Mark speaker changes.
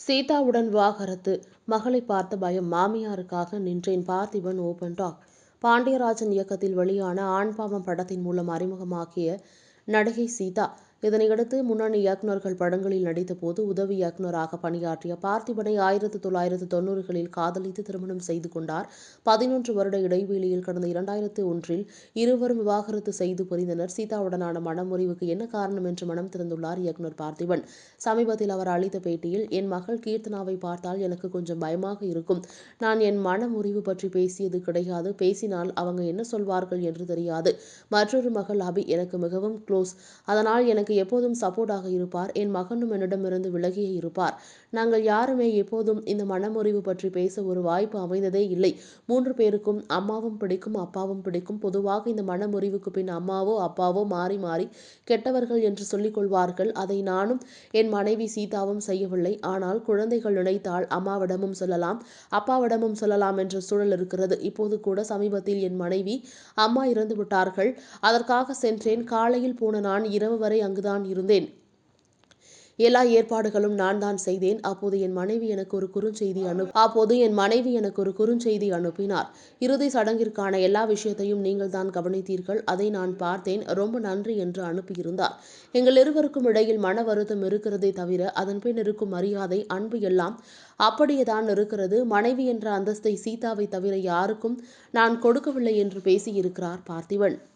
Speaker 1: சீதாவுடன் விவாகரத்து. மகளை பார்த்த பயம் மாமியாருக்காக நின்றேன் பார்த்திபன் ஓபன் டாக். பாண்டியராஜன் இயக்கத்தில் வெளியான ஆண் பாவம் படத்தின் மூலம் அறிமுகமாகிய நடிகை சீதா இதனையடுத்து முன்னணி இயக்குநர்கள் படங்களில் நடித்தபோது உதவி இயக்குநராக பணியாற்றிய பார்த்திபனை ஆயிரத்து தொள்ளாயிரத்து தொன்னூறுகளில் காதலித்து திருமணம் செய்து கொண்டார். பதினொன்று வருட இடைவெளியில் கடந்த இரண்டாயிரத்து ஒன்றில் இருவரும் விவாகரத்து செய்து புரிந்தனர். சீதாவுடனான மனமுறிவுக்கு என்ன காரணம் என்று மனம் திறந்துள்ளார் இயக்குநர் பார்த்திபன். சமீபத்தில் அவர் அளித்த பேட்டியில் என் மகள் கீர்த்தனாவை பார்த்தால் எனக்கு கொஞ்சம் பயமாக இருக்கும். நான் என் மனமுறிவு பற்றி பேசியது கிடையாது. பேசினால் அவங்க என்ன சொல்வார்கள் என்று தெரியாது. மற்றொரு மகள் அபி எனக்கு மிகவும் க்ளோஸ் அதனால் எனக்கு எனக்கு எப்போதும் சப்போர்ட்டாக இருப்பார். என் மகனும் என்னிடமிருந்து விலகியே இருப்பார். நாங்கள் யாருமே எப்போதும் இந்த மனமுறிவு பற்றி பேச ஒரு வாய்ப்பு அமைந்ததே இல்லை. மூன்று பேருக்கும் அம்மாவும் பிடிக்கும் அப்பாவும் பிடிக்கும். பொதுவாக இந்த மனமுறிவுக்கு பின் அம்மாவோ அப்பாவோ மாறி மாறி கெட்டவர்கள் என்று சொல்லிக் கொள்வார்கள். அதை நானும் என் மனைவி சீதாவும் செய்யவில்லை. ஆனால் குழந்தைகள் நினைத்தால் அம்மாவிடமும் சொல்லலாம் அப்பாவிடமும் சொல்லலாம் என்ற சூழல் இருக்கிறது. இப்போது கூட சமீபத்தில் என் மனைவி அம்மா இறந்து விட்டார்கள் அதற்காக சென்றேன். காலையில் போன நான் இரவு வரை அங்கு அங்குதான் இருந்தேன். எல்லா ஏற்பாடுகளும் நான் தான் செய்தேன். அப்போது என் மனைவி எனக்கு ஒரு குறுஞ்செய்தி அனு அப்போது என் மனைவி எனக்கு ஒரு குறுஞ்செய்தி அனுப்பினார். இறுதி சடங்கிற்கான எல்லா விஷயத்தையும் நீங்கள் தான் கவனித்தீர்கள். அதை நான் பார்த்தேன். ரொம்ப நன்றி என்று அனுப்பியிருந்தார். எங்கள் இருவருக்கும் இடையில் மன வருத்தம் இருக்கிறதே தவிர அதன் பின் இருக்கும் மரியாதை அன்பு எல்லாம் அப்படியே தான் இருக்கிறது. மனைவி என்ற அந்தஸ்தை சீதாவை தவிர யாருக்கும் நான் கொடுக்கவில்லை என்று பேசியிருக்கிறார் பார்த்திபன்.